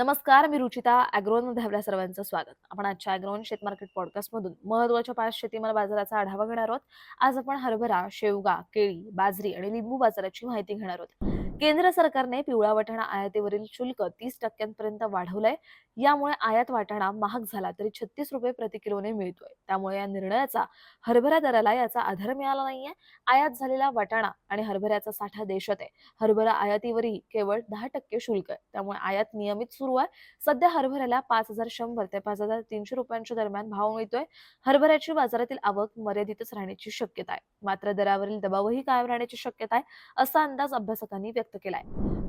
नमस्कार मी रुचिता अॅग्रोनमध्ये आपल्या सर्वांचं स्वागत. आपण आजच्या अॅग्रोन शेत मार्केट पॉडकास्टमधून महत्त्वाच्या पाच शेतीमाल बाजाराचा आढावा घेणार आहोत. आज आपण हरभरा शेवगा केळी बाजरी आणि लिंबू बाजाराची माहिती घेणार आहोत. केंद्र सरकारने पिवळा वाटाणा आयातीवरील शुल्क तीस टक्क्यांपर्यंत वाढवलंय. यामुळे आयात वाटाणा महाग झाला तरी छत्तीस रुपये प्रति किलोने मिळतोय. त्यामुळे या निर्णयाचा हरभरा दराला याचा आधार मिळाला नाहीये. आयात झालेला वाटाणा आणि हरभऱ्याचा साठा देशात आहे. हरभरा आयातीवरही केवळ दहा टक्के शुल्क आहे. त्यामुळे आयात नियमित सुरू आहे. सध्या हरभऱ्याला पाच हजार शंभर ते पाच हजार तीनशे रुपयांच्या दरम्यान भाव मिळतोय. हरभऱ्याची बाजारातील आवक मर्यादितच राहण्याची शक्यता आहे. मात्र दरावरील दबावही कायम राहण्याची शक्यता आहे असा अंदाज अभ्यासकांनी व्यक्त केलाय.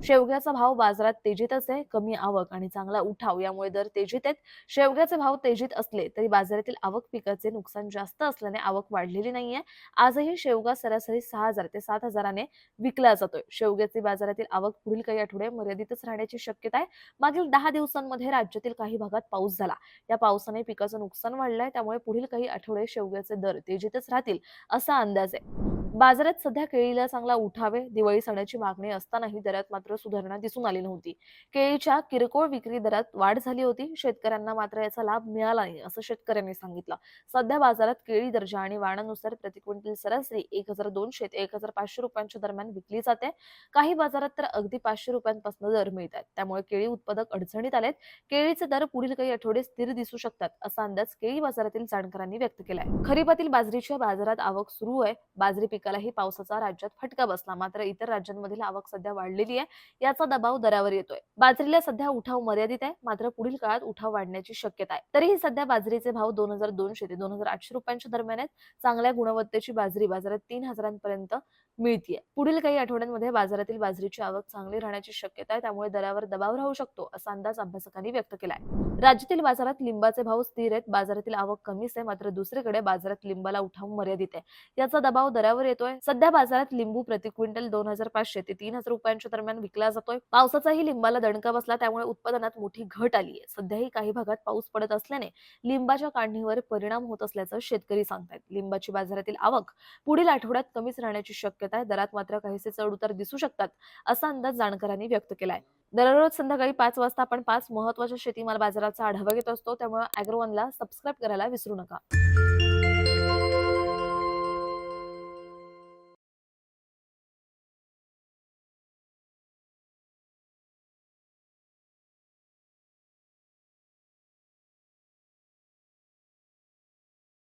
शेवग्याचा भाव बाजारात तेजीतच आहे कमी आवक आणि चांगला उठाव यामुळे दर तेजीत आहेत. शेवग्याचे भाव तेजीत असले तरी बाजारातील आवक पिकाचे नुकसान जास्त असल्याने आवक वाढलेली नाहीये. आजही शेवगा सरासरी सहा हजार ते सात हजाराने विकला जातोय. शेवग्याची बाजारातील आवक पुढील काही आठवडे मर्यादितच राहण्याची शक्यता आहे. मागील दहा दिवसांमध्ये राज्यातील काही भागात पाऊस झाला. या पावसाने पिकाचं नुकसान वाढलंय त्यामुळे पुढील काही आठवडे शेवग्याचे दर तेजीतच राहतील असा अंदाज आहे. बाजारात सध्या केळीला चांगला उठावे दिवाळी सणाची मागणी असतानाही दरात मात्र सुधारणा दिसून आली नव्हती. केळीच्या किरकोळ विक्री दरात वाढ झाली होती. शेतकऱ्यांना मात्र याचा लाभ मिळाला नाही असं शेतकऱ्यांनी सांगितलं. सध्या बाजारात केळी दर्जा आणि वाणानुसार प्रति क्विंटल सरासरी एक हजार दोनशे ते एक हजार पाचशे रुपयांच्या दरम्यान विकली जाते. काही बाजारात तर अगदी पाचशे रुपयांपासून दर मिळतात. त्यामुळे केळी उत्पादक अडचणीत आलेत. केळीचे दर पुढील काही आठवडे स्थिर दिसू शकतात असा अंदाज केळी बाजारातील जाणकारांनी व्यक्त केलाय. खरीपातील बाजरीच्या बाजारात आवक सुरू आहे. बाजरी पिकालाही पावसाचा राज्यात फटका बसला. मात्र इतर राज्यांमधील आवक सध्या वाढलेली आहे. याचा दबाव दरावर येतोय. बाजरीला सध्या उठाव मर्यादित आहे. मात्र पुढील काळात उठाव वाढण्याची शक्यता आहे. तरीही सध्या बाजरीचे भाव दोन हजार दोनशे ते दोन हजार आठशे रुपयांच्या दरम्यान आहेत. चांगल्या गुणवत्तेची बाजरी बाजारात तीन हजारांपर्यंत मिळतीये. पुढील काही आठवड्यांमध्ये बाजारातील बाजरीची आवक चांगली राहण्याची शक्यता आहे. त्यामुळे दरावर दबाव राहू शकतो असा अंदाज अभ्यासकांनी व्यक्त केलाय. राज्यातील बाजारात लिंबाचे भाव स्थिर आहेत. बाजारातील आवक कमीच आहे. मात्र दुसरीकडे बाजारात लिंबाला उठाव मर्यादित आहे. याचा दबाव दरावर येतोय. सध्या बाजारात लिंबू प्रति क्विंटल दोन हजार पाचशे ते तीन हजार रुपयांच्या दरम्यान विकला जातोय. पावसाचाही लिंबाला दणका बसला त्यामुळे उत्पादनात मोठी घट आली आहे सध्याही काही भागात पाऊस पडत असल्याने लिंबाच्या काढणीवर परिणाम होत असल्याचं शेतकरी सांगतायत. लिंबाची बाजारातील आवक पुढील आठवड्यात कमीच राहण्याची शक्यता आहे. दरात मात्र काहीसे चढ उतार दिसू शकतात असा अंदाज जाणकारांनी व्यक्त केलाय. दररोज संध्याकाळी पाच वाजता आपण पाच महत्त्वाच्या शेतीमाल बाजाराचा आढावा घेत असतो. त्यामुळे अॅग्रोवनला सबस्क्राईब करायला विसरू नका.